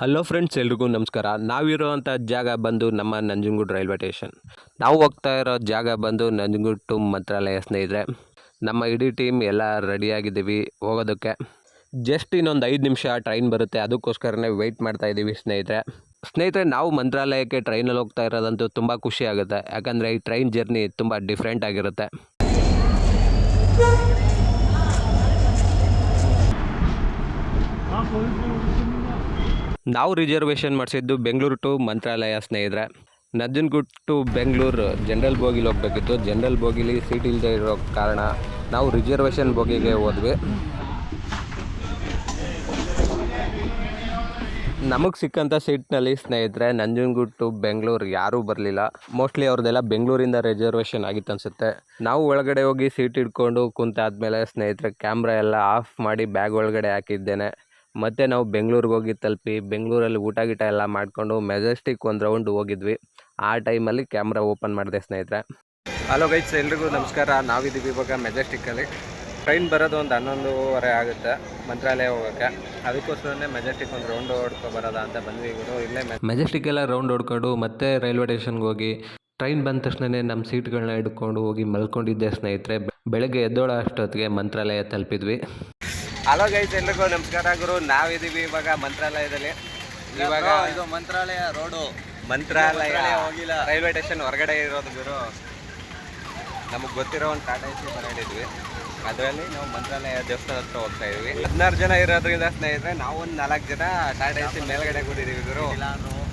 Hello friends ಎಲ್ರಿಗೂ ನಮಸ್ಕಾರ. ನಾವಿರೋವಂಥ ಜಾಗ ಬಂದು ನಮ್ಮ ನಂಜನಗೂಡು ರೈಲ್ವೆ ಸ್ಟೇಷನ್. ನಾವು ಹೋಗ್ತಾ ಇರೋ ಜಾಗ ಬಂದು ನಂಜನಗೂಡು ಟು ಮಂತ್ರಾಲಯ ಸ್ನೇಹಿತರೆ. ನಮ್ಮ ಇಡೀ ಟೀಮ್ ಎಲ್ಲ ರೆಡಿಯಾಗಿದ್ದೀವಿ ಹೋಗೋದಕ್ಕೆ. ಜಸ್ಟ್ ಇನ್ನೊಂದು ಐದು ನಿಮಿಷ ಟ್ರೈನ್ ಬರುತ್ತೆ. ಅದಕ್ಕೋಸ್ಕರನೇ ವೆಯ್ಟ್ ಮಾಡ್ತಾ ಇದ್ದೀವಿ ಸ್ನೇಹಿತರೆ. ಸ್ನೇಹಿತರೆ, ನಾವು ಮಂತ್ರಾಲಯಕ್ಕೆ ಟ್ರೈನಲ್ಲಿ ಹೋಗ್ತಾ ಇರೋದಂತೂ ತುಂಬ ಖುಷಿ ಆಗುತ್ತೆ. ಯಾಕಂದರೆ ಈ ಟ್ರೈನ್ ಜರ್ನಿ ತುಂಬ ಡಿಫ್ರೆಂಟ್ ಆಗಿರುತ್ತೆ. ನಾವು ರಿಸರ್ವೇಷನ್ ಮಾಡಿಸಿದ್ದು ಬೆಂಗಳೂರು ಟು ಮಂತ್ರಾಲಯ ಸ್ನೇಹಿತರೆ. ನಂಜನಗೂಡು ಟು ಬೆಂಗಳೂರು, ಜನರಲ್ ಬೋಗಿಲಿ ಹೋಗಬೇಕಿತ್ತು. ಜನರಲ್ ಬೋಗಿಲಿ ಸೀಟ್ ಇಲ್ಲದೆ ಇರೋ ಕಾರಣ ನಾವು ರಿಸರ್ವೇಷನ್ ಬೋಗಿಗೆ ಹೋದ್ವಿ. ನಮಗೆ ಸಿಕ್ಕಂಥ ಸೀಟ್ನಲ್ಲಿ ಸ್ನೇಹಿತರೆ ನಂಜನಗೂಡ್ ಟು ಬೆಂಗಳೂರು ಯಾರೂ ಬರಲಿಲ್ಲ. ಮೋಸ್ಟ್ಲಿ ಅವ್ರದ್ದೆಲ್ಲ ಬೆಂಗಳೂರಿಂದ ರಿಸರ್ವೇಷನ್ ಆಗಿತ್ತು ಅನಿಸುತ್ತೆ. ನಾವು ಒಳಗಡೆ ಹೋಗಿ ಸೀಟ್ ಹಿಡ್ಕೊಂಡು ಕುಂತಾದ್ಮೇಲೆ ಸ್ನೇಹಿತರೆ ಕ್ಯಾಮ್ರಾ ಎಲ್ಲ ಆಫ್ ಮಾಡಿ ಬ್ಯಾಗ್ ಒಳಗಡೆ ಹಾಕಿದ್ದೇನೆ. ಮತ್ತೆ ನಾವು ಬೆಂಗಳೂರಿಗೆ ಹೋಗಿ ತಲುಪಿ ಬೆಂಗಳೂರಲ್ಲಿ ಊಟ ಗೀಟ ಎಲ್ಲ ಮಾಡಿಕೊಂಡು ಮೆಜೆಸ್ಟಿಕ್ ಒಂದು ರೌಂಡ್ ಹೋಗಿದ್ವಿ. ಆ ಟೈಮಲ್ಲಿ ಕ್ಯಾಮ್ರಾ ಓಪನ್ ಮಾಡಿದೆ ಸ್ನೇಹಿತರೆ. ಹಲೋ ಗೈಸ್ ಎಲ್ರಿಗೂ ನಮಸ್ಕಾರ. ನಾವಿದ್ದೀವಿ ಇವಾಗ ಮೆಜೆಸ್ಟಿಕ್ಕಲ್ಲಿ ಟ್ರೈನ್ ಬರೋದು ಒಂದು ಹನ್ನೊಂದುವರೆ ಆಗುತ್ತೆ ಮಂತ್ರಾಲಯ ಹೋಗೋಕ್ಕೆ. ಅದಕ್ಕೋಸ್ಕರನೇ ಮೆಜೆಸ್ಟಿಕ್ ಒಂದು ರೌಂಡ್ ಹೊಡ್ಕೊ ಬರೋದ ಅಂತ ಬಂದ್ವಿ ಇವರು. ಇಲ್ಲೇ ಮೆಜೆಸ್ಟಿಕ್ ಎಲ್ಲ ರೌಂಡ್ ಹೊಡ್ಕೊಂಡು ಮತ್ತೆ ರೈಲ್ವೆ ಸ್ಟೇಷನ್ಗೆ ಹೋಗಿ ಟ್ರೈನ್ ಬಂದ ತಕ್ಷಣವೇ ನಮ್ಮ ಸೀಟ್ಗಳನ್ನ ಹಿಡ್ಕೊಂಡು ಹೋಗಿ ಮಲ್ಕೊಂಡಿದ್ದೆ ಸ್ನೇಹಿತರೆ. ಬೆಳಗ್ಗೆ ಎದ್ದೋಳ ಅಷ್ಟೊತ್ತಿಗೆ ಮಂತ್ರಾಲಯ ತಲುಪಿದ್ವಿ. ಹಲೋ ಗೈಸ್ ಎಲ್ರಿಗೂ ನಮಸ್ಕಾರ ಗುರು. ನಾವಿದೀವಿ ಇವಾಗ ಮಂತ್ರಾಲಯದಲ್ಲಿ. ಇವಾಗ ಇದು ಮಂತ್ರಾಲಯ ರೋಡು. ಮಂತ್ರಾಲಯ ಹೋಗಿಲ್ಲ. ರೈಲ್ವೆ ಸ್ಟೇಷನ್ ಹೊರಗಡೆ ಇರೋದು ಗುರು. ನಮಗೆ ಗೊತ್ತಿರೋ ಒಂದು ಟಾಟಾ ಎಸಿ ಬರಡಿದ್ವಿ ಅದರಲ್ಲಿ ನಾವು ಮಂತ್ರಾಲಯ ದೇವಸ್ಥಾನ ಹತ್ರ ಹೋಗ್ತಾ ಇದೀವಿ ಹದಿನಾರು ಜನ ಇರೋದ್ರಿಂದ ಸ್ನೇಹಿತರೆ ನಾವು ಒಂದು ನಾಲ್ಕು ಜನ ಟಾಟಾ ಎಸಿ ಮೇಲ್ಗಡೆ ಕೂಡಿದೀವಿ ಗುರು.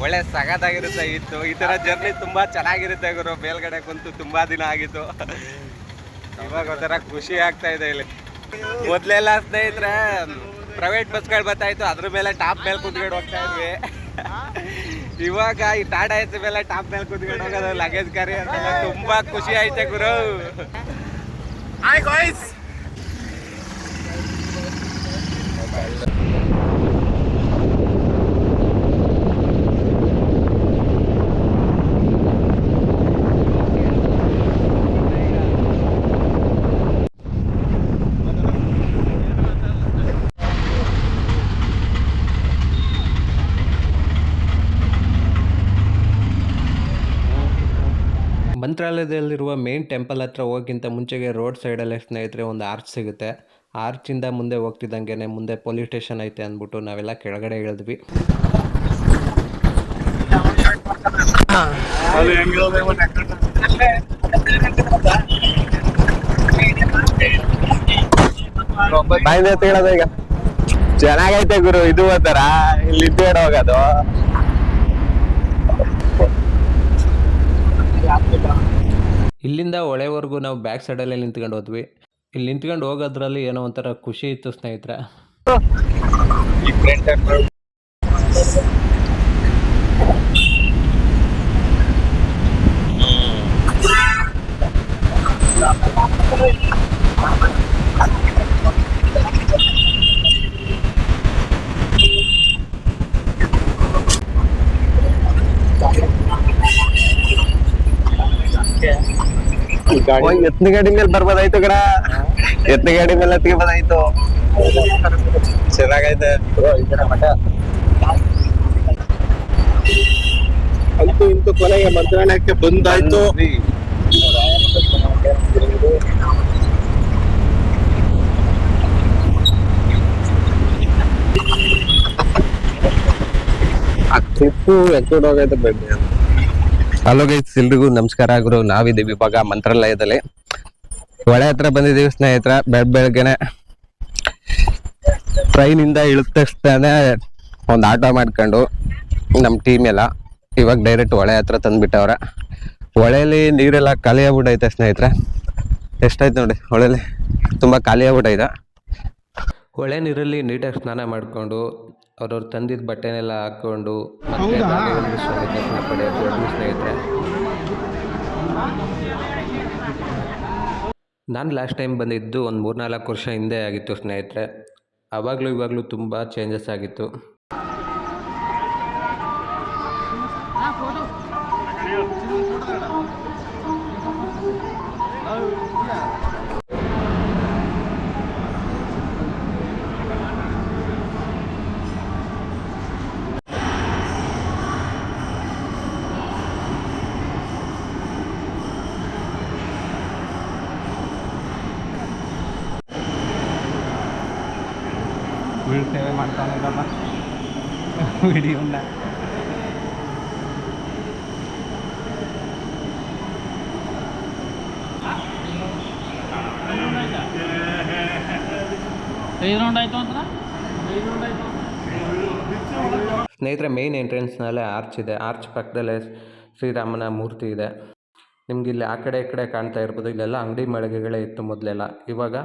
ಒಳ್ಳೆ ಸಗದಾಗಿರುತ್ತೆ ಇತ್ತು ಈ ಥರ ಜರ್ನಿ ತುಂಬಾ ಚೆನ್ನಾಗಿರುತ್ತೆ ಗುರು. ಮೇಲ್ಗಡೆ ಕುಂತು ತುಂಬಾ ದಿನ ಆಗಿತ್ತು. ಇವಾಗ ಒಂಥರ ಖುಷಿ ಆಗ್ತಾ ಇದೆ ಇಲ್ಲಿ. ಮೊದ್ಲೆಲ್ಲ ಸ್ನೇಹಿತರೆ ಪ್ರೈವೇಟ್ ಬಸ್ಗಳು ಬರ್ತಾ ಇತ್ತು. ಅದ್ರ ಮೇಲೆ ಟಾಪ್ ಮೇಲೆ ಕುತ್ಕೊಂಡು ಹೋಗ್ತಾ ಇದ್ವಿ. ಇವಾಗ ಈ ಟಾಟಾ ಎಸ್ ಮೇಲೆ ಟಾಪ್ ಮೇಲೆ ಕುತ್ಕೊಂಡು ಹೋಗೋದು ಲಗೇಜ್ ಕ್ಯಾರಿ ಅಂತ ತುಂಬಾ ಖುಷಿ ಐತೆ ಗುರು. ಹಾಯ್ ಗಾಯ್ಸ್ ಮಂತ್ರಾಲಯದಲ್ಲಿರುವ ಮೇನ್ ಟೆಂಪಲ್ ಹತ್ರ ಹೋಗಿಂತ ಮುಂಚೆಗೆ ರೋಡ್ ಸೈಡಲ್ಲೇ ಸ್ನೇಹಿತರೆ ಒಂದು ಆರ್ಚ್ ಸಿಗುತ್ತೆ. ಆರ್ಚಿಂದ ಮುಂದೆ ಹೋಗ್ತಿದ್ದಂಗೆ ಮುಂದೆ ಪೊಲೀಸ್ ಸ್ಟೇಷನ್ ಐತೆ ಅಂದ್ಬಿಟ್ಟು ನಾವೆಲ್ಲ ಕೆಳಗಡೆ ಇಳಿದ್ವಿ. ಈಗ. ಚೆನ್ನಾಗೈತೆ ಗುರು, ಇದು ಒಂಥರ. ಇಲ್ಲಿ ಇದ್ದೇಡ ಹೋಗೋದು. ಇಲ್ಲಿಂದ ಹೊಳೆವರೆಗೂ ನಾವು ಬ್ಯಾಕ್ ಸೈಡಲ್ಲೇ ನಿಂತ್ಕೊಂಡು ಹೋದ್ವಿ. ಇಲ್ಲಿ ನಿಂತ್ಕೊಂಡು ಹೋಗೋದ್ರಲ್ಲಿ ಏನೋ ಒಂಥರ ಖುಷಿ ಇತ್ತು ಸ್ನೇಹಿತರೆ. ಎತ್ತನ ಗಾಡಿ ಮೇಲೆ ಬರ್ಬೋದಾಯ್ತು ಕಡ ಎತ್ತನ ಗಾಡಿ ಮೇಲೆ ತೆಗಿಬೋದಾಯ್ತು ಚೆನ್ನಾಗೈತೆ. ಅಂತೂ ಇಂತೂ ಕೊನೆಗೆ ಮಂತ್ರಾಲಯಕ್ಕೆ ಬಂದಾಯ್ತು. ಟ್ರಿಪ್ಪು ಎತ್ಕೊಂಡು ಹೋಗೈತೆ ಬನ್ನಿ. ಹಲೋ ಗೈಸ್ ಎಲ್ರಿಗೂ ನಮಸ್ಕಾರ ಗುರು. ನಾವಿದ್ದೀವಿ ಇವಾಗ ಮಂತ್ರಾಲಯದಲ್ಲಿ. ಹೊಳೆ ಹತ್ರ ಬಂದಿದ್ದೀವಿ ಸ್ನೇಹಿತರ. ಬೆಳ್ ಬೆಳಗ್ಗೆನೆ ಟ್ರೈನಿಂದ ಇಂದ ಇಳಿದ ತಕ್ಷಣ ಒಂದು ಆಟೋ ಮಾಡ್ಕೊಂಡು ನಮ್ಮ ಟೀಮ್ ಎಲ್ಲ ಇವಾಗ ಡೈರೆಕ್ಟ್ ಹೊಳೆ ಹತ್ರ ತಂದುಬಿಟ್ಟವ್ರೆ. ಹೊಳೆಯಲ್ಲಿ ನೀರೆಲ್ಲ ಖಾಲಿ ಆಗ್ಬಿಟ್ಟೈತೆ ಸ್ನೇಹಿತರೆ. ಎಷ್ಟಾಯ್ತು ನೋಡಿ ಹೊಳೆಲಿ? ತುಂಬಾ ಖಾಲಿ ಆಗ್ಬಿಟ್ಟೈತೆ ಹೊಳೆ ನೀರಲ್ಲಿ ನೀಟಾಗಿ ಸ್ನಾನ ಮಾಡಿಕೊಂಡು ಅವ್ರವ್ರು ತಂದಿದ್ದ ಬಟ್ಟೆನೆಲ್ಲ ಮತ್ತೆ ಹೊರಟ್ವಿ ಸ್ನೇಹಿತರೆ. ನಾನು ಲಾಸ್ಟ್ ಟೈಮ್ ಬಂದಿದ್ದು ಒಂದು ಮೂರ್ನಾಲ್ಕು ವರ್ಷ ಹಿಂದೆ ಆಗಿತ್ತು ಸ್ನೇಹಿತರೆ. ಆವಾಗಲೂ ಇವಾಗಲೂ ತುಂಬ ಚೇಂಜಸ್ ಆಗಿತ್ತು. ಮಾಡ್ತಾನಲ್ಲಪ್ಪ ಮಾಡ್ತಾನೆ ರೌಂಡ್ ಆಯ್ತು ಸ್ನೇಹಿತರೆ ಮೇನ್ ಎಂಟ್ರೆನ್ಸ್ನಲ್ಲೇ ಆರ್ಚ್ ಇದೆ. ಆರ್ಚ್ ಪಕ್ಕದಲ್ಲೇ ಶ್ರೀರಾಮನ ಮೂರ್ತಿ ಇದೆ. ನಿಮ್ಗೆ ಇಲ್ಲಿ ಆ ಕಡೆ ಈ ಕಡೆ ಕಾಣ್ತಾ ಇರ್ಬೋದು. ಇಲ್ಲೆಲ್ಲ ಅಂಗಡಿ ಮಳಿಗೆಗಳೇ ಇತ್ತು ಮೊದಲೆಲ್ಲ. ಇವಾಗ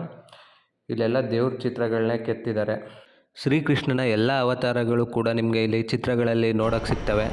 ಇಲ್ಲೆಲ್ಲ ದೇವ್ರ ಚಿತ್ರಗಳನ್ನೇ ಕೆತ್ತಿದ್ದಾರೆ. ಶ್ರೀಕೃಷ್ಣನ ಎಲ್ಲ ಅವತಾರಗಳು ಕೂಡ ನಿಮಗೆ ಇಲ್ಲಿ ಚಿತ್ರಗಳಲ್ಲಿ ನೋಡೋಕ್ಕೆ ಸಿಗ್ತವೆ.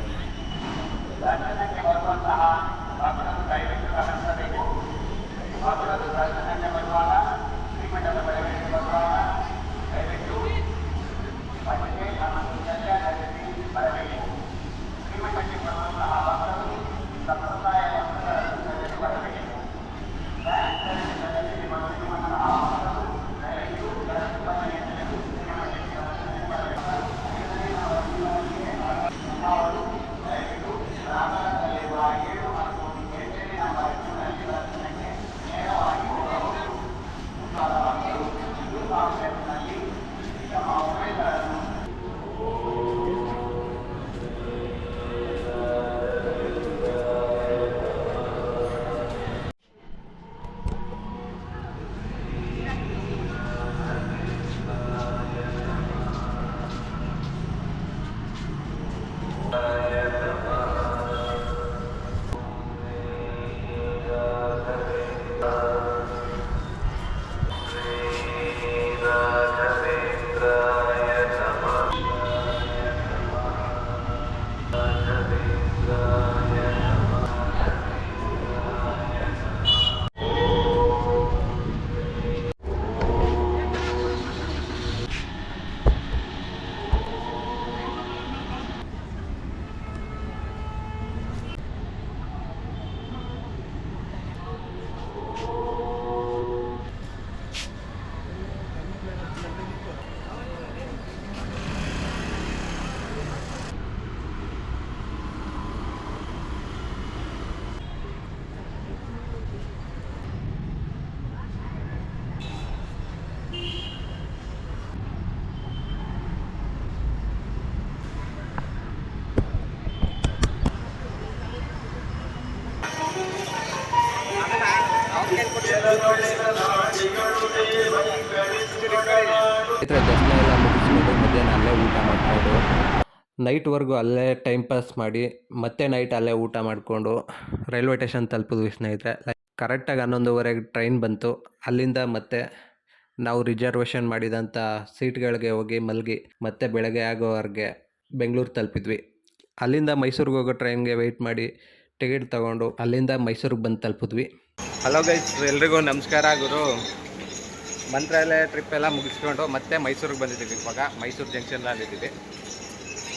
ಊಟ ಮಾಡಿಕೊಂಡು ನೈಟ್ವರೆಗೂ ಅಲ್ಲೇ ಟೈಮ್ ಪಾಸ್ ಮಾಡಿ ಮತ್ತೆ ನೈಟ್ ಅಲ್ಲೇ ಊಟ ಮಾಡಿಕೊಂಡು ರೈಲ್ವೆ ಸ್ಟೇಷನ್ ತಲುಪಿದ್ವಿ ಸ್ನೇಹಿತರೆ. ಕರೆಕ್ಟಾಗಿ ಹನ್ನೊಂದುವರೆಗೆ ಟ್ರೈನ್ ಬಂತು. ಅಲ್ಲಿಂದ ಮತ್ತೆ ನಾವು ರಿಸರ್ವೇಷನ್ ಮಾಡಿದಂಥ ಸೀಟ್ಗಳಿಗೆ ಹೋಗಿ ಮಲಗಿ ಮತ್ತೆ ಬೆಳಗ್ಗೆ ಆಗೋವರೆಗೆ ಬೆಂಗಳೂರು ತಲುಪಿದ್ವಿ. ಅಲ್ಲಿಂದ ಮೈಸೂರಿಗೆ ಹೋಗೋ ಟ್ರೈನ್ಗೆ ವೆಯ್ಟ್ ಮಾಡಿ ಟಿಕೆಟ್ ತಗೊಂಡು ಅಲ್ಲಿಂದ ಮೈಸೂರಿಗೆ ಬಂದು ತಲುಪಿದ್ವಿ. ಹಲೋ ಗೈಸ್ ಎಲ್ರಿಗೂ ನಮಸ್ಕಾರ ಗುರು. ಮಂತ್ರಾಲಯ ಟ್ರಿಪ್ ಎಲ್ಲ ಮುಗಿಸ್ಕೊಂಡು ಮತ್ತೆ ಮೈಸೂರಿಗೆ ಬಂದಿದ್ದೀವಿ ಇವಾಗ. ಮೈಸೂರು ಜಂಕ್ಷನ್ನಲ್ಲಿ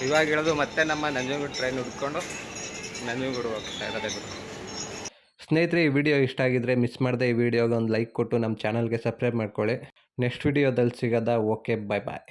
ಇವಾಗ ಇಳಿದು ಮತ್ತೆ ನಮ್ಮ ನಂಜನಗೂಡು ಟ್ರೈನ್ ಹುಡ್ಕೊಂಡು ನಂಜನಗೂಡು ಹೋಗ್ತಾ ಇರೋದೇ ಸ್ನೇಹಿತರೆ, ಈ ವಿಡಿಯೋ ಇಷ್ಟ ಆಗಿದ್ರೆ ಮಿಸ್ ಮಾಡದೆ ಈ ವಿಡಿಯೋಗೆ ಒಂದು ಲೈಕ್ ಕೊಟ್ಟು ನಮ್ಮ ಚಾನಲ್ಗೆ ಸಬ್ಸ್ಕ್ರೈಬ್ ಮಾಡ್ಕೊಳ್ಳಿ. ನೆಕ್ಸ್ಟ್ ವಿಡಿಯೋದಲ್ಲಿ ಸಿಗೋದಾ ಓಕೆ ಬಾಯ್ ಬಾಯ್